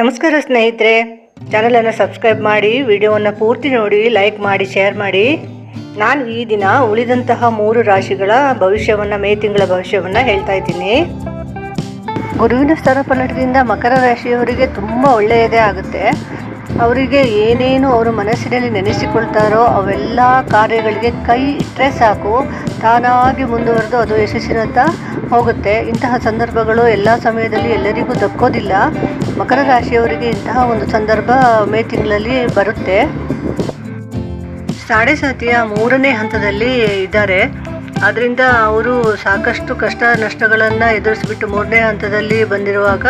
ನಮಸ್ಕಾರ ಸ್ನೇಹಿತರೆ ಚಾನಲನ್ನು ಸಬ್ಸ್ಕ್ರೈಬ್ ಮಾಡಿ, ವಿಡಿಯೋವನ್ನು ಪೂರ್ತಿ ನೋಡಿ ಲೈಕ್ ಮಾಡಿ ಶೇರ್ ಮಾಡಿ. ನಾನು ಈ ದಿನ ಉಳಿದಂತಹ ಮೂರು ರಾಶಿಗಳ ಭವಿಷ್ಯವನ್ನು, ಮೇ ತಿಂಗಳ ಭವಿಷ್ಯವನ್ನು ಹೇಳ್ತಾ ಇದ್ದೀನಿ. ಗುರುವಿನ ಸ್ಥಾನ ಪಲಟದಿಂದ ಮಕರ ರಾಶಿಯವರಿಗೆ ತುಂಬ ಒಳ್ಳೆಯದೇ ಆಗುತ್ತೆ. ಅವರಿಗೆ ಏನೇನು ಅವರ ಮನಸ್ಸಿನಲ್ಲಿ ನೆನೆಸಿಕೊಳ್ತಾರೋ ಅವೆಲ್ಲ ಕಾರ್ಯಗಳಿಗೆ ಕೈ ಇಟ್ಟರೆ ಸಾಕು. ತಾನಾಗಿ ಮುಂದುವರೆದು ಅದು ಯಶಸ್ಸಿನತ್ತ ಹೋಗುತ್ತೆ. ಇಂತಹ ಸಂದರ್ಭಗಳು ಎಲ್ಲ ಸಮಯದಲ್ಲಿ ಎಲ್ಲರಿಗೂ ದಕ್ಕೋದಿಲ್ಲ. ಮಕರ ರಾಶಿಯವರಿಗೆ ಇಂತಹ ಒಂದು ಸಂದರ್ಭ ಮೇ ತಿಂಗಳಲ್ಲಿ ಬರುತ್ತೆ. ಸಾಡೆ ಸಾತಿಯ ಮೂರನೇ ಹಂತದಲ್ಲಿ ಇದ್ದಾರೆ. ಆದ್ದರಿಂದ ಅವರು ಸಾಕಷ್ಟು ಕಷ್ಟ ನಷ್ಟಗಳನ್ನು ಎದುರಿಸಿಬಿಟ್ಟು ಮೂರನೇ ಹಂತದಲ್ಲಿ ಬಂದಿರುವಾಗ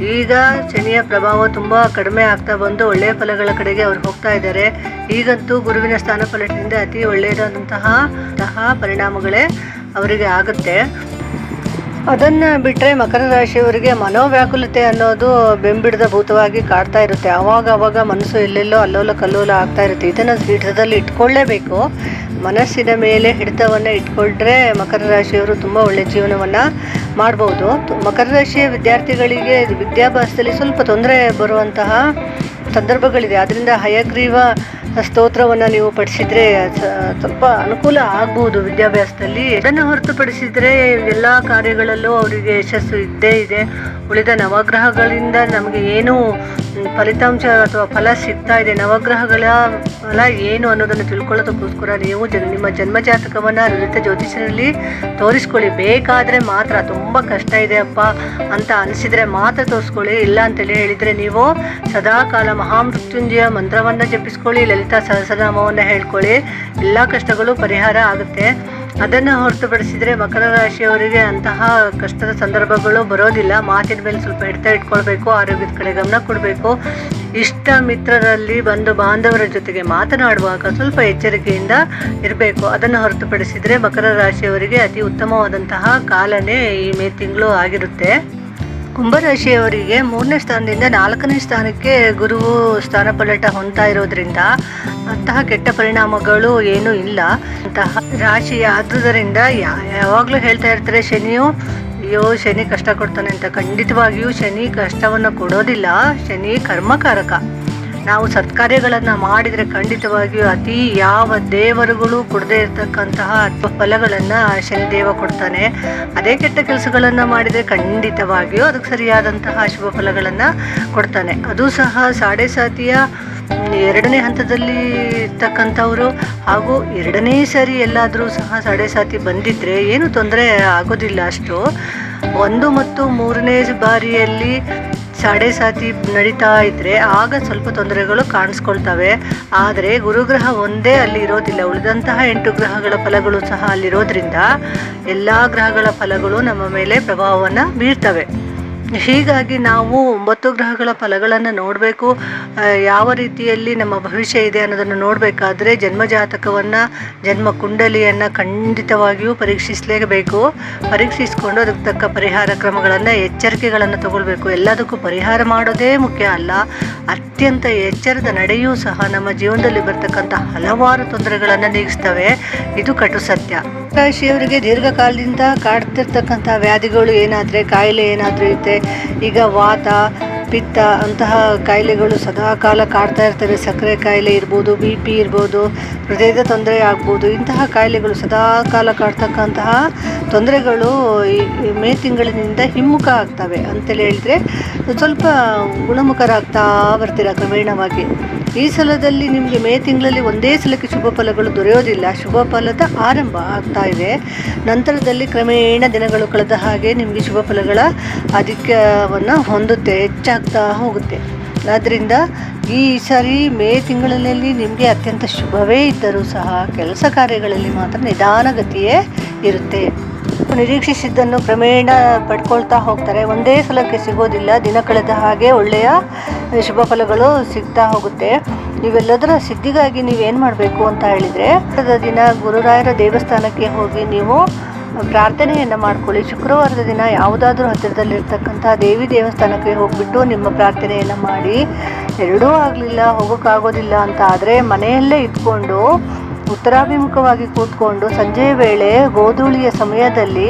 ಈಗ ಶನಿಯ ಪ್ರಭಾವ ತುಂಬ ಕಡಿಮೆ ಆಗ್ತಾ ಬಂದು ಒಳ್ಳೆಯ ಫಲಗಳ ಕಡೆಗೆ ಅವ್ರು ಹೋಗ್ತಾ ಇದ್ದಾರೆ. ಈಗಂತೂ ಗುರುವಿನ ಸ್ಥಾನ ಫಲದಿಂದ ಅತಿ ಒಳ್ಳೆಯದಾದಂತಹ ಪರಿಣಾಮಗಳೇ ಅವರಿಗೆ ಆಗುತ್ತೆ. ಅದನ್ನು ಬಿಟ್ಟರೆ ಮಕರ ರಾಶಿಯವರಿಗೆ ಮನೋವ್ಯಾಕುಲತೆ ಅನ್ನೋದು ಬೆಂಬಿಡದ ಭೂತವಾಗಿ ಕಾಡ್ತಾ ಇರುತ್ತೆ. ಆವಾಗ ಆವಾಗ ಮನಸ್ಸು ಎಲ್ಲೆಲ್ಲೋ ಅಲ್ಲೋಲ ಕಲ್ಲೋಲ ಆಗ್ತಾ ಇರುತ್ತೆ. ಇದನ್ನು ಹಿಡಿತದಲ್ಲಿ ಇಟ್ಕೊಳ್ಳೇಬೇಕು. ಮನಸ್ಸಿನ ಮೇಲೆ ಹಿಡಿತವನ್ನು ಇಟ್ಕೊಂಡ್ರೆ ಮಕರ ರಾಶಿಯವರು ತುಂಬ ಒಳ್ಳೆಯ ಜೀವನವನ್ನು ಮಾಡ್ಬೋದು. ಮಕರ ರಾಶಿಯ ವಿದ್ಯಾರ್ಥಿಗಳಿಗೆ ವಿದ್ಯಾಭ್ಯಾಸದಲ್ಲಿ ಸ್ವಲ್ಪ ತೊಂದರೆ ಬರುವಂತಹ ಸಂದರ್ಭಗಳಿದೆ. ಅದರಿಂದ ಹಯಗ್ರೀವ ಸ್ತೋತ್ರವನ್ನು ನೀವು ಪಡಿಸಿದರೆ ಸ್ವಲ್ಪ ಅನುಕೂಲ ಆಗ್ಬೋದು ವಿದ್ಯಾಭ್ಯಾಸದಲ್ಲಿ. ಇದನ್ನು ಹೊರತುಪಡಿಸಿದರೆ ಎಲ್ಲ ಕಾರ್ಯಗಳಲ್ಲೂ ಅವರಿಗೆ ಯಶಸ್ಸು ಇದ್ದೇ ಇದೆ. ಉಳಿದ ನವಗ್ರಹಗಳಿಂದ ನಮಗೆ ಏನು ಫಲಿತಾಂಶ ಅಥವಾ ಫಲ ಸಿಗ್ತಾ ಇದೆ, ನವಗ್ರಹಗಳ ಫಲ ಏನು ಅನ್ನೋದನ್ನು ತಿಳ್ಕೊಳ್ಳೋದಕ್ಕೋಸ್ಕರ ನೀವು ಜನ, ನಿಮ್ಮ ಜನ್ಮ ಜಾತಕವನ್ನು ಲಲಿತ ಜ್ಯೋತಿಷ್ಯರಲ್ಲಿ ತೋರಿಸ್ಕೊಳ್ಳಿ. ಬೇಕಾದರೆ ಮಾತ್ರ, ತುಂಬ ಕಷ್ಟ ಇದೆ ಅಪ್ಪ ಅಂತ ಅನಿಸಿದರೆ ಮಾತ್ರ ತೋರಿಸ್ಕೊಳ್ಳಿ. ಇಲ್ಲ ಅಂತೇಳಿ ಹೇಳಿದರೆ ನೀವು ಸದಾಕಾಲ ಮಹಾಮೃತ್ಯುಂಜಯ ಮಂತ್ರವನ್ನು ಜಪಿಸ್ಕೊಳ್ಳಿ, ಲಲಿತಾ ಸಹಸ್ರನಾಮವನ್ನು ಹೇಳ್ಕೊಳ್ಳಿ. ಎಲ್ಲ ಕಷ್ಟಗಳು ಪರಿಹಾರ ಆಗುತ್ತೆ. ಅದನ್ನು ಹೊರತುಪಡಿಸಿದರೆ ಮಕರ ರಾಶಿಯವರಿಗೆ ಅಂತಹ ಕಷ್ಟದ ಸಂದರ್ಭಗಳು ಬರೋದಿಲ್ಲ. ಮಾತಿನ ಮೇಲೆ ಸ್ವಲ್ಪ ಹಿಡಿತ ಇಟ್ಕೊಳ್ಬೇಕು, ಆರೋಗ್ಯದ ಕಡೆ ಗಮನ ಕೊಡಬೇಕು. ಇಷ್ಟ ಮಿತ್ರರಲ್ಲಿ ಬಂಧು ಬಾಂಧವರ ಜೊತೆಗೆ ಮಾತನಾಡುವಾಗ ಸ್ವಲ್ಪ ಎಚ್ಚರಿಕೆಯಿಂದ ಇರಬೇಕು. ಅದನ್ನು ಹೊರತುಪಡಿಸಿದರೆ ಮಕರ ರಾಶಿಯವರಿಗೆ ಅತಿ ಉತ್ತಮವಾದಂತಹ ಕಾಲನೇ ಈ ಮೇ ತಿಂಗಳು ಆಗಿರುತ್ತೆ. ಕುಂಭರಾಶಿಯವರಿಗೆ ಮೂರನೇ ಸ್ಥಾನದಿಂದ ನಾಲ್ಕನೇ ಸ್ಥಾನಕ್ಕೆ ಗುರುವು ಸ್ಥಾನ ಪಲಟ ಹೊಂದ್ತಾ ಇರೋದ್ರಿಂದ ಅಂತಹ ಕೆಟ್ಟ ಪರಿಣಾಮಗಳು ಏನೂ ಇಲ್ಲ. ಅಂತಹ ರಾಶಿ ಆದುದರಿಂದ ಯಾವಾಗಲೂ ಹೇಳ್ತಾ ಇರ್ತಾರೆ, ಶನಿಯು, ಅಯ್ಯೋ, ಶನಿ ಕಷ್ಟ ಕೊಡ್ತಾನೆ ಅಂತ. ಖಂಡಿತವಾಗಿಯೂ ಶನಿ ಕಷ್ಟವನ್ನು ಕೊಡೋದಿಲ್ಲ. ಶನಿ ಕರ್ಮಕಾರಕ. ನಾವು ಸತ್ಕಾರ್ಯಗಳನ್ನು ಮಾಡಿದರೆ ಖಂಡಿತವಾಗಿಯೂ ಅತಿ ಯಾವ ದೇವರುಗಳು ಕೊಡದೇ ಇರತಕ್ಕಂತಹ ಅಥವಾ ಫಲಗಳನ್ನು ಶನಿದೇವ ಕೊಡ್ತಾನೆ. ಅದೇ ಕೆಟ್ಟ ಕೆಲಸಗಳನ್ನು ಮಾಡಿದರೆ ಖಂಡಿತವಾಗಿಯೂ ಅದಕ್ಕೆ ಸರಿಯಾದಂತಹ ಶುಭ ಫಲಗಳನ್ನು ಕೊಡ್ತಾನೆ. ಅದು ಸಹ ಸಾಡೆ ಸಾತಿಯ ಎರಡನೇ ಹಂತದಲ್ಲಿ ಇರ್ತಕ್ಕಂಥವ್ರು ಹಾಗೂ ಎರಡನೇ ಸಾರಿ ಎಲ್ಲಾದರೂ ಸಹ ಸಾಡೆ ಸಾತಿ ಬಂದಿದ್ದರೆ ಏನು ತೊಂದರೆ ಆಗೋದಿಲ್ಲ ಅಷ್ಟು. ಒಂದು ಮತ್ತು ಮೂರನೇ ಬಾರಿಯಲ್ಲಿ ಸಾಡೆ ಸಾತಿ ನಡೀತಾ ಇದ್ರೆ ಆಗ ಸ್ವಲ್ಪ ತೊಂದರೆಗಳು ಕಾಣಿಸ್ಕೊಳ್ತವೆ. ಆದರೆ ಗುರುಗ್ರಹ ಒಂದೇ ಅಲ್ಲಿ ಇರೋದಿಲ್ಲ. ಉಳಿದಂತಹ ಎಂಟು ಗ್ರಹಗಳ ಫಲಗಳು ಸಹ ಅಲ್ಲಿರೋದ್ರಿಂದ ಎಲ್ಲ ಗ್ರಹಗಳ ಫಲಗಳು ನಮ್ಮ ಮೇಲೆ ಪ್ರಭಾವವನ್ನು ಬೀರ್ತವೆ. ಹೀಗಾಗಿ ನಾವು ಒಂಬತ್ತು ಗ್ರಹಗಳ ಫಲಗಳನ್ನು ನೋಡಬೇಕು. ಯಾವ ರೀತಿಯಲ್ಲಿ ನಮ್ಮ ಭವಿಷ್ಯ ಇದೆ ಅನ್ನೋದನ್ನು ನೋಡಬೇಕಾದ್ರೆ ಜನ್ಮ ಜಾತಕವನ್ನು ಜನ್ಮ ಕುಂಡಲಿಯನ್ನು ಖಂಡಿತವಾಗಿಯೂ ಪರೀಕ್ಷಿಸಲೇಬೇಕು. ಪರೀಕ್ಷಿಸಿಕೊಂಡು ಅದಕ್ಕೆ ತಕ್ಕ ಪರಿಹಾರ ಕ್ರಮಗಳನ್ನು, ಎಚ್ಚರಿಕೆಗಳನ್ನು ತಗೊಳ್ಬೇಕು. ಎಲ್ಲದಕ್ಕೂ ಪರಿಹಾರ ಮಾಡೋದೇ ಮುಖ್ಯ ಅಲ್ಲ. ಅತ್ಯಂತ ಎಚ್ಚರದ ನಡೆಯೂ ಸಹ ನಮ್ಮ ಜೀವನದಲ್ಲಿ ಬರ್ತಕ್ಕಂಥ ಹಲವಾರು ತೊಂದರೆಗಳನ್ನು ನೀಗಿಸ್ತವೆ. ಇದು ಕಟು ಸತ್ಯ. ರಾಶಿಯವರಿಗೆ ದೀರ್ಘಕಾಲದಿಂದ ಕಾಡ್ತಿರ್ತಕ್ಕಂಥ ವ್ಯಾಧಿಗಳು ಏನಾದರೆ, ಕಾಯಿಲೆ ಏನಾದರೂ ಇದ್ದರೆ ಈಗ ವಾತ, ಪಿತ್ತ ಅಂತಹ ಕಾಯಿಲೆಗಳು ಸದಾ ಕಾಲ ಕಾಡ್ತಾ ಇರ್ತವೆ. ಸಕ್ಕರೆ ಕಾಯಿಲೆ ಇರ್ಬೋದು, ಬಿ ಪಿ ಇರ್ಬೋದು, ಹೃದಯದ ತೊಂದರೆ ಆಗ್ಬೋದು, ಇಂತಹ ಕಾಯಿಲೆಗಳು ಸದಾ ಕಾಲ ಕಾಡ್ತಕ್ಕಂತಹ ತೊಂದರೆಗಳು ಮೇ ತಿಂಗಳಿನಿಂದ ಹಿಮ್ಮುಖ ಆಗ್ತವೆ ಅಂತೇಳಿ ಹೇಳಿದ್ರೆ ಸ್ವಲ್ಪ ಗುಣಮುಖರಾಗ್ತಾ ಬರ್ತೀರಾ ಕ್ರಮೇಣವಾಗಿ? ಈ ಸಲದಲ್ಲಿ ನಿಮಗೆ ಮೇ ತಿಂಗಳಲ್ಲಿ ಒಂದೇ ಸಲಕ್ಕೆ ಶುಭ ಫಲಗಳು ದೊರೆಯೋದಿಲ್ಲ. ಶುಭ ಫಲದ ಆರಂಭ ಆಗ್ತಾ ಇದೆ. ನಂತರದಲ್ಲಿ ಕ್ರಮೇಣ ದಿನಗಳು ಕಳೆದ ಹಾಗೆ ನಿಮಗೆ ಶುಭ ಫಲಗಳ ಅಧಿಕ್ಯವನ್ನು ಹೊಂದುತ್ತೆ, ಹೆಚ್ಚಾಗ್ತಾ ಹೋಗುತ್ತೆ. ಆದ್ದರಿಂದ ಈ ಸಾರಿ ಮೇ ತಿಂಗಳಲ್ಲಿ ನಿಮಗೆ ಅತ್ಯಂತ ಶುಭವೇ ಇದ್ದರೂ ಸಹ ಕೆಲಸ ಕಾರ್ಯಗಳಲ್ಲಿ ಮಾತ್ರ ನಿಧಾನಗತಿಯೇ ಇರುತ್ತೆ. ನಿರೀಕ್ಷಿಸಿದ್ದನ್ನು ಕ್ರಮೇಣ ಪಡ್ಕೊಳ್ತಾ ಹೋಗ್ತಾರೆ. ಒಂದೇ ಸಲಕ್ಕೆ ಸಿಗೋದಿಲ್ಲ. ದಿನ ಕಳೆದ ಹಾಗೆ ಒಳ್ಳೆಯ ಶುಭ ಫಲಗಳು ಸಿಗ್ತಾ ಹೋಗುತ್ತೆ. ಇವೆಲ್ಲದರ ಸಿದ್ಧಿಗಾಗಿ ನೀವೇನು ಮಾಡಬೇಕು ಅಂತ ಹೇಳಿದರೆ ದಿನ ಗುರುರಾಯರ ದೇವಸ್ಥಾನಕ್ಕೆ ಹೋಗಿ ನೀವು ಪ್ರಾರ್ಥನೆಯನ್ನು ಮಾಡ್ಕೊಳ್ಳಿ. ಶುಕ್ರವಾರದ ದಿನ ಯಾವುದಾದ್ರೂ ಹತ್ತಿರದಲ್ಲಿರ್ತಕ್ಕಂಥ ದೇವಿ ದೇವಸ್ಥಾನಕ್ಕೆ ಹೋಗಿಬಿಟ್ಟು ನಿಮ್ಮ ಪ್ರಾರ್ಥನೆಯನ್ನು ಮಾಡಿ, ಎರಡೂ ಆಗಲಿಲ್ಲ, ಹೋಗೋಕ್ಕಾಗೋದಿಲ್ಲ ಅಂತ ಆದರೆ ಮನೆಯಲ್ಲೇ ಇದ್ಕೊಂಡು ಉತ್ತರಾಭಿಮುಖವಾಗಿ ಕೂತ್ಕೊಂಡು ಸಂಜೆ ವೇಳೆ ಗೋಧೂಳಿಯ ಸಮಯದಲ್ಲಿ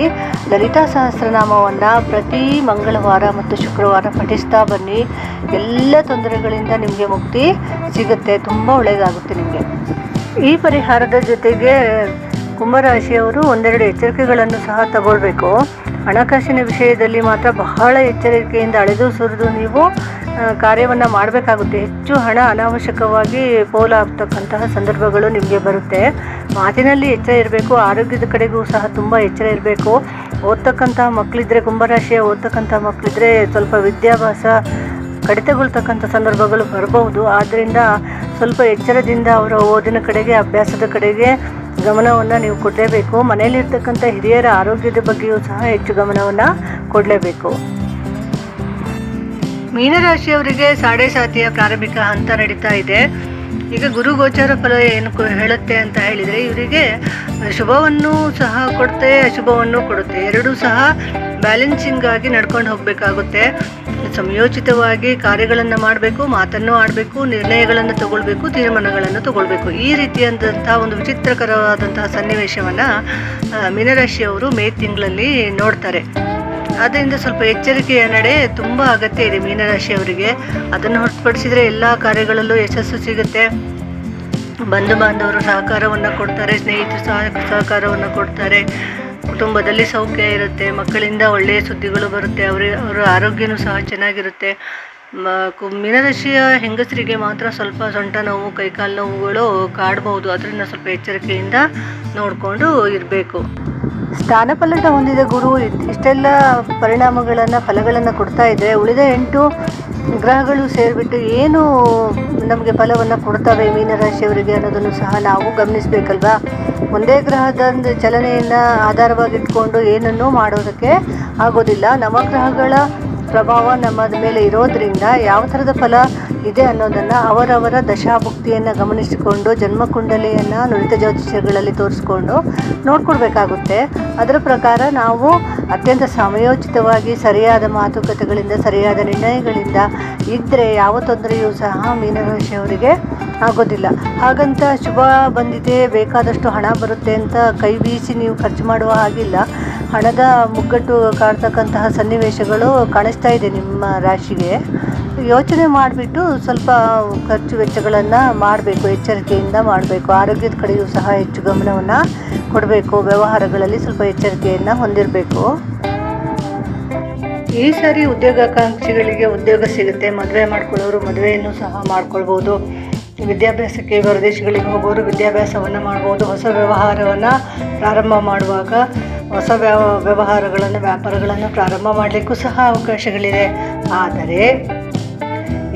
ಲಲಿತಾ ಸಹಸ್ರನಾಮವನ್ನು ಪ್ರತಿ ಮಂಗಳವಾರ ಮತ್ತು ಶುಕ್ರವಾರ ಪಠಿಸ್ತಾ ಬನ್ನಿ. ಎಲ್ಲ ತೊಂದರೆಗಳಿಂದ ನಿಮಗೆ ಮುಕ್ತಿ ಸಿಗುತ್ತೆ. ತುಂಬ ಒಳ್ಳೆಯದಾಗುತ್ತೆ ನಿಮಗೆ. ಈ ಪರಿಹಾರದ ಜೊತೆಗೆ ಕುಂಭರಾಶಿಯವರು ಒಂದೆರಡು ಎಚ್ಚರಿಕೆಗಳನ್ನು ಸಹ ತಗೊಳ್ಬೇಕು. ಹಣಕಾಸಿನ ವಿಷಯದಲ್ಲಿ ಮಾತ್ರ ಬಹಳ ಎಚ್ಚರಿಕೆಯಿಂದ ಅಳೆದು ಸುರಿದು ನೀವು ಕಾರ್ಯವನ್ನು ಮಾಡಬೇಕಾಗುತ್ತೆ. ಹೆಚ್ಚು ಹಣ ಅನಾವಶ್ಯಕವಾಗಿ ಪೋಲಾಗ್ತಕ್ಕಂತಹ ಸಂದರ್ಭಗಳು ನಿಮಗೆ ಬರುತ್ತೆ. ಮಾತಿನಲ್ಲಿ ಎಚ್ಚರ ಇರಬೇಕು, ಆರೋಗ್ಯದ ಕಡೆಗೂ ಸಹ ತುಂಬ ಎಚ್ಚರ ಇರಬೇಕು. ಓದ್ತಕ್ಕಂತಹ ಮಕ್ಕಳಿದ್ದರೆ ಕುಂಭರಾಶಿಯ ಓದ್ತಕ್ಕಂಥ ಮಕ್ಕಳಿದ್ರೆ ಸ್ವಲ್ಪ ವಿದ್ಯಾಭ್ಯಾಸ ಕಡಿತಗೊಳ್ತಕ್ಕಂಥ ಸಂದರ್ಭಗಳು ಬರಬಹುದು. ಆದ್ದರಿಂದ ಸ್ವಲ್ಪ ಎಚ್ಚರದಿಂದ ಅವರ ಓದಿನ ಕಡೆಗೆ, ಅಭ್ಯಾಸದ ಕಡೆಗೆ ಗಮನವನ್ನು ನೀವು ಕೊಡಲೇಬೇಕು. ಮನೆಯಲ್ಲಿರ್ತಕ್ಕಂಥ ಹಿರಿಯರ ಆರೋಗ್ಯದ ಬಗ್ಗೆಯೂ ಸಹ ಹೆಚ್ಚು ಗಮನವನ್ನು ಕೊಡಲೇಬೇಕು. ಮೀನರಾಶಿಯವರಿಗೆ ಸಾಡೆ ಸಾತಿಯ ಪ್ರಾರಂಭಿಕ ಹಂತ ನಡೀತಾ ಇದೆ. ಈಗ ಗುರು ಗೋಚಾರ ಫಲ ಏನು ಹೇಳುತ್ತೆ ಅಂತ ಹೇಳಿದರೆ ಇವರಿಗೆ ಶುಭವನ್ನು ಸಹ ಕೊಡುತ್ತೆ ಅಶುಭವನ್ನು ಕೊಡುತ್ತೆ. ಎರಡೂ ಸಹ ಬ್ಯಾಲೆನ್ಸಿಂಗ್ ಆಗಿ ನಡ್ಕೊಂಡು ಹೋಗಬೇಕಾಗುತ್ತೆ. ಸಂಯೋಚಿತವಾಗಿ ಕಾರ್ಯಗಳನ್ನು ಮಾಡಬೇಕು, ಮಾತನ್ನು ಆಡಬೇಕು, ನಿರ್ಣಯಗಳನ್ನು ತಗೊಳ್ಬೇಕು, ತೀರ್ಮಾನಗಳನ್ನು ತಗೊಳ್ಬೇಕು. ಈ ರೀತಿಯಾದಂತಹ ಒಂದು ವಿಚಿತ್ರಕರವಾದಂತಹ ಸನ್ನಿವೇಶವನ್ನು ಮೀನರಾಶಿಯವರು ಮೇ ತಿಂಗಳಲ್ಲಿ ನೋಡ್ತಾರೆ. ಆದ್ದರಿಂದ ಸ್ವಲ್ಪ ಎಚ್ಚರಿಕೆಯ ನಡೆ ತುಂಬ ಅಗತ್ಯ ಇದೆ ಮೀನರಾಶಿಯವರಿಗೆ ಅದನ್ನು ಹೊರತುಪಡಿಸಿದರೆ ಎಲ್ಲ ಕಾರ್ಯಗಳಲ್ಲೂ ಯಶಸ್ಸು ಸಿಗುತ್ತೆ. ಬಂಧು ಬಾಂಧವರು ಸಹಕಾರವನ್ನು ಕೊಡ್ತಾರೆ, ಸ್ನೇಹಿತರು ಸಹ ಸಹಕಾರವನ್ನು ಕೊಡ್ತಾರೆ. ಕುಟುಂಬದಲ್ಲಿ ಸೌಖ್ಯ ಇರುತ್ತೆ, ಮಕ್ಕಳಿಂದ ಒಳ್ಳೆಯ ಸುದ್ದಿಗಳು ಬರುತ್ತೆ, ಅವರ ಅವರ ಆರೋಗ್ಯನೂ ಸಹ ಚೆನ್ನಾಗಿರುತ್ತೆ. ಮೀನರಾಶಿಯ ಹೆಂಗಸರಿಗೆ ಮಾತ್ರ ಸ್ವಲ್ಪ ಸೊಂಟ ನೋವು, ಕೈಕಾಲು ನೋವುಗಳು ಕಾಡಬಹುದು ಅದರಿಂದ ಸ್ವಲ್ಪ ಎಚ್ಚರಿಕೆಯಿಂದ ನೋಡಿಕೊಂಡು ಇರಬೇಕು. ಸ್ಥಾನಪಲ್ಲಟ ಹೊಂದಿದ ಗುರು ಇಷ್ಟೆಲ್ಲ ಪರಿಣಾಮಗಳನ್ನು, ಫಲಗಳನ್ನು ಕೊಡ್ತಾ ಇದ್ದರೆ ಉಳಿದ ಎಂಟು ಗ್ರಹಗಳು ಸೇರಿಬಿಟ್ಟು ಏನು ನಮಗೆ ಫಲವನ್ನು ಕೊಡ್ತವೆ ಮೀನರಾಶಿಯವರಿಗೆ ಅನ್ನೋದನ್ನು ಸಹ ನಾವು ಗಮನಿಸಬೇಕಲ್ವಾ? ಒಂದೇ ಗ್ರಹದ ಚಲನೆಯನ್ನು ಆಧಾರವಾಗಿಟ್ಕೊಂಡು ಏನನ್ನೂ ಮಾಡೋದಕ್ಕೆ ಆಗೋದಿಲ್ಲ. ನವಗ್ರಹಗಳ ಪ್ರಭಾವ ನಮ್ಮ ಮೇಲೆ ಇರೋದ್ರಿಂದ ಯಾವ ಥರದ ಫಲ ಇದೆ ಅನ್ನೋದನ್ನು ಅವರವರ ದಶಾಭುಕ್ತಿಯನ್ನು ಗಮನಿಸಿಕೊಂಡು, ಜನ್ಮಕುಂಡಲಿಯನ್ನು ನುರಿತ ಜ್ಯೋತಿಷ್ಯಗಳಲ್ಲಿ ತೋರಿಸ್ಕೊಂಡು ನೋಡ್ಕೊಡ್ಬೇಕಾಗುತ್ತೆ. ಅದರ ಪ್ರಕಾರ ನಾವು ಅತ್ಯಂತ ಸಮಯೋಚಿತವಾಗಿ ಸರಿಯಾದ ಮಾತುಕತೆಗಳಿಂದ, ಸರಿಯಾದ ನಿರ್ಣಯಗಳಿಂದ ಇದ್ದರೆ ಯಾವ ತೊಂದರೆಯೂ ಸಹ ಮೀನರಾಶಿಯವರಿಗೆ ಆಗೋದಿಲ್ಲ. ಹಾಗಂತ ಶುಭ ಬಂದಿದೆ, ಬೇಕಾದಷ್ಟು ಹಣ ಬರುತ್ತೆ ಅಂತ ಕೈ ಬೀಸಿ ನೀವು ಖರ್ಚು ಮಾಡುವ ಹಾಗಿಲ್ಲ. ಹಣದ ಮುಗ್ಗಟ್ಟು ಕಾಡ್ತಕ್ಕಂತಹ ಸನ್ನಿವೇಶಗಳು ಕಾಣಿಸ್ತಾ ಇದೆ ನಿಮ್ಮ ರಾಶಿಗೆ. ಯೋಚನೆ ಮಾಡಿಬಿಟ್ಟು ಸ್ವಲ್ಪ ಖರ್ಚು ವೆಚ್ಚಗಳನ್ನು ಮಾಡಬೇಕು, ಎಚ್ಚರಿಕೆಯಿಂದ ಮಾಡಬೇಕು. ಆರೋಗ್ಯದ ಕಡೆಯೂ ಸಹ ಹೆಚ್ಚು ಗಮನವನ್ನು ಕೊಡಬೇಕು. ವ್ಯವಹಾರಗಳಲ್ಲಿ ಸ್ವಲ್ಪ ಎಚ್ಚರಿಕೆಯನ್ನು ಹೊಂದಿರಬೇಕು. ಈ ಸಾರಿ ಉದ್ಯೋಗಾಕಾಂಕ್ಷಿಗಳಿಗೆ ಉದ್ಯೋಗ ಸಿಗುತ್ತೆ. ಮದುವೆ ಮಾಡ್ಕೊಳ್ಳೋರು ಮದುವೆಯನ್ನು ಸಹ ಮಾಡ್ಕೊಳ್ಬೋದು. ವಿದ್ಯಾಭ್ಯಾಸಕ್ಕೆ ಹೊರದೇಶಗಳಿಗೆ ಹೋಗೋರು ವಿದ್ಯಾಭ್ಯಾಸವನ್ನು ಮಾಡ್ಬೋದು. ಹೊಸ ವ್ಯವಹಾರವನ್ನು ಪ್ರಾರಂಭ ಮಾಡುವಾಗ ಹೊಸ ವ್ಯವ ವ್ಯವಹಾರಗಳನ್ನು, ವ್ಯಾಪಾರಗಳನ್ನು ಪ್ರಾರಂಭ ಮಾಡಲಿಕ್ಕೂ ಸಹ ಅವಕಾಶಗಳಿದೆ ಆದರೆ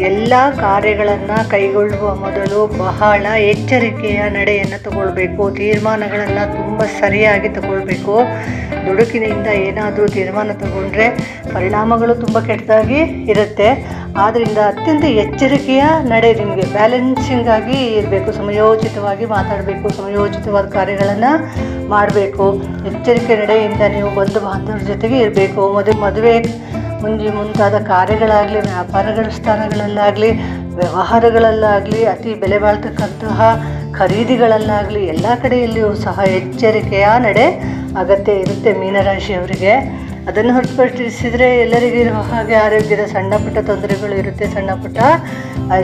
ಎಲ್ಲ ಕಾರ್ಯಗಳನ್ನು ಕೈಗೊಳ್ಳುವ ಮೊದಲು ಬಹಳ ಎಚ್ಚರಿಕೆಯ ನಡೆಯನ್ನು ತಗೊಳ್ಬೇಕು, ತೀರ್ಮಾನಗಳನ್ನು ತುಂಬ ಸರಿಯಾಗಿ ತಗೊಳ್ಬೇಕು. ದುಡುಕಿನಿಂದ ಏನಾದರೂ ತೀರ್ಮಾನ ತಗೊಂಡ್ರೆ ಪರಿಣಾಮಗಳು ತುಂಬ ಕೆಟ್ಟದಾಗಿ ಇರುತ್ತೆ. ಆದ್ದರಿಂದ ಅತ್ಯಂತ ಎಚ್ಚರಿಕೆಯ ನಡೆ ನಿಮಗೆ. ಬ್ಯಾಲೆನ್ಸಿಂಗ್ ಆಗಿ ಇರಬೇಕು, ಸಮಯೋಚಿತವಾಗಿ ಮಾತಾಡಬೇಕು, ಸಮಯೋಚಿತವಾದ ಕಾರ್ಯಗಳನ್ನು ಮಾಡಬೇಕು. ಎಚ್ಚರಿಕೆ ನಡೆಯಿಂದ ನೀವು ಬಂಧು ಬಾಂಧವರ ಜೊತೆಗೆ ಇರಬೇಕು. ಮದುವೆ ಮದುವೆ ಮುಂಜಿ, ಮುಂತಾದ ಕಾರ್ಯಗಳಾಗಲಿ, ವ್ಯಾಪಾರಗಳ ಸ್ಥಾನಗಳಲ್ಲಾಗಲಿ, ವ್ಯವಹಾರಗಳಲ್ಲಾಗಲಿ, ಅತಿ ಬೆಲೆ ಬಾಳ್ತಕ್ಕಂತಹ ಖರೀದಿಗಳಲ್ಲಾಗಲಿ, ಎಲ್ಲ ಕಡೆಯಲ್ಲಿಯೂ ಸಹ ಎಚ್ಚರಿಕೆಯ ನಡೆ ಅಗತ್ಯ ಇರುತ್ತೆ ಮೀನರಾಶಿಯವರಿಗೆ. ಅದನ್ನು ಹೊರತುಪಡಿಸಿದರೆ ಎಲ್ಲರಿಗೂ ಹಾಗೆ ಆರೋಗ್ಯದ ಸಣ್ಣ ಪುಟ್ಟ ತೊಂದರೆಗಳು ಇರುತ್ತೆ. ಸಣ್ಣ ಪುಟ್ಟ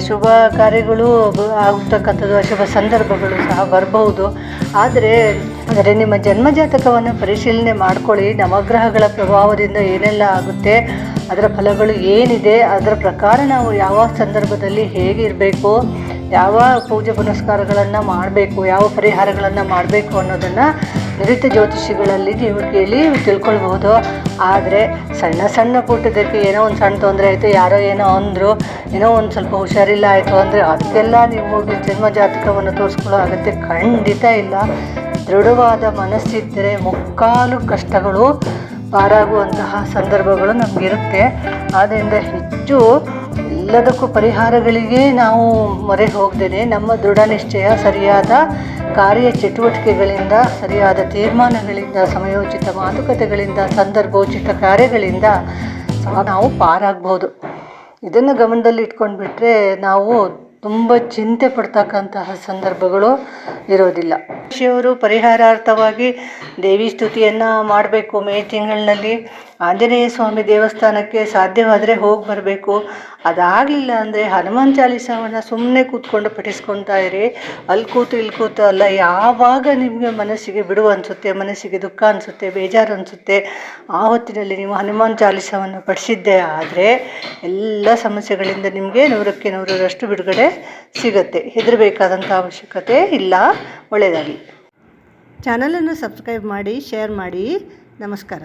ಶುಭ ಕಾರ್ಯಗಳು ಆಗ್ತಕ್ಕಂಥದ್ದು ಅಶುಭ ಸಂದರ್ಭಗಳು ಸಹ ಬರಬಹುದು. ಆದರೆ, ಅಂದರೆ ನಿಮ್ಮ ಜನ್ಮಜಾತಕವನ್ನು ಪರಿಶೀಲನೆ ಮಾಡ್ಕೊಳ್ಳಿ. ನವಗ್ರಹಗಳ ಪ್ರಭಾವದಿಂದ ಏನೆಲ್ಲ ಆಗುತ್ತೆ, ಅದರ ಫಲಗಳು ಏನಿದೆ, ಅದರ ಪ್ರಕಾರ ನಾವು ಯಾವ ಸಂದರ್ಭದಲ್ಲಿ ಹೇಗಿರಬೇಕು ಯಾವ ಪೂಜೆ ಪುನಸ್ಕಾರಗಳನ್ನು ಮಾಡಬೇಕು, ಯಾವ ಪರಿಹಾರಗಳನ್ನು ಮಾಡಬೇಕು ಅನ್ನೋದನ್ನು ನುರಿತ ಜ್ಯೋತಿಷಿಗಳಲ್ಲಿ ನೀವು ಕೇಳಿ ತಿಳ್ಕೊಳ್ಬೋದು. ಆದರೆ ಸಣ್ಣ ಸಣ್ಣ ಪುಟ್ಟದಕ್ಕೆ ಏನೋ ಒಂದು ಸಣ್ಣ ತೊಂದರೆ ಆಯಿತು, ಯಾರೋ ಏನೋ ಅಂದರು, ಏನೋ ಒಂದು ಸ್ವಲ್ಪ ಹುಷಾರಿಲ್ಲ ಆಯಿತು ಅಂದರೆ ಅದಕ್ಕೆಲ್ಲ ನೀವು ಹೋಗಿ ಜನ್ಮ ಜಾತಕವನ್ನು ತೋರಿಸ್ಕೊಳ್ಳೋ ಅಗತ್ಯ ಖಂಡಿತ ಇಲ್ಲ. ದೃಢವಾದ ಮನಸ್ಸಿದ್ದರೆ ಮುಕ್ಕಾಲು ಕಷ್ಟಗಳು ಪಾರಾಗುವಂತಹ ಸಂದರ್ಭಗಳು ನಮಗಿರುತ್ತೆ. ಆದ್ದರಿಂದ ಹೆಚ್ಚು ಎಲ್ಲದಕ್ಕೂ ಪರಿಹಾರಗಳಿಗೆ ನಾವು ಮೊರೆ ಹೋಗದೇ ನಮ್ಮ ದೃಢ ನಿಶ್ಚಯ ಸರಿಯಾದ ಕಾರ್ಯ ಚಟುವಟಿಕೆಗಳಿಂದ, ಸರಿಯಾದ ತೀರ್ಮಾನಗಳಿಂದ, ಸಮಯೋಚಿತ ಮಾತುಕತೆಗಳಿಂದ, ಸಂದರ್ಭೋಚಿತ ಕಾರ್ಯಗಳಿಂದ ಸಹ ನಾವು ಪಾರಾಗ್ಬೋದು. ಇದನ್ನು ಗಮನದಲ್ಲಿ ಇಟ್ಕೊಂಡ್ಬಿಟ್ರೆ ನಾವು ತುಂಬ ಚಿಂತೆ ಪಡ್ತಕ್ಕಂತಹ ಸಂದರ್ಭಗಳು ಇರೋದಿಲ್ಲ. ಶಿವರು ಪರಿಹಾರಾರ್ಥವಾಗಿ ದೇವಿ ಸ್ತುತಿಯನ್ನು ಮಾಡಬೇಕು ಮೇ ತಿಂಗಳಿನಲ್ಲಿ. ಆಂಜನೇಯ ಸ್ವಾಮಿ ದೇವಸ್ಥಾನಕ್ಕೆ ಸಾಧ್ಯವಾದರೆ ಹೋಗಿ ಬರಬೇಕು. ಅದಾಗಲಿಲ್ಲ ಅಂದರೆ ಹನುಮಾನ್ ಚಾಲೀಸವನ್ನು ಸುಮ್ಮನೆ ಕೂತ್ಕೊಂಡು ಪಠಿಸ್ಕೊತಾ ಇರಿ. ಅಲ್ಲಿ ಕೂತು ಇಲ್ಲಿ ಕೂತು ಅಲ್ಲ, ಯಾವಾಗ ನಿಮಗೆ ಮನಸ್ಸಿಗೆ ಬಿಡುವು ಅನಿಸುತ್ತೆ, ಮನಸ್ಸಿಗೆ ದುಃಖ ಅನಿಸುತ್ತೆ, ಬೇಜಾರು ಅನಿಸುತ್ತೆ, ಆ ಹೊತ್ತಿನಲ್ಲಿ ನೀವು ಹನುಮಾನ್ ಚಾಲೀಸವನ್ನು ಪಠಿಸಿದ್ದೇ ಆದರೆ ಎಲ್ಲ ಸಮಸ್ಯೆಗಳಿಂದ ನಿಮಗೆ ನೂರಕ್ಕೆ ನೂರರಷ್ಟು ಬಿಡುಗಡೆ ಸಿಗುತ್ತೆ. ಹೆದರಬೇಕಾದಂಥ ಅವಶ್ಯಕತೆ ಇಲ್ಲ. ಒಳ್ಳೆಯದಾಗಿ ಚಾನಲನ್ನು ಸಬ್ಸ್ಕ್ರೈಬ್ ಮಾಡಿ, ಶೇರ್ ಮಾಡಿ. ನಮಸ್ಕಾರ.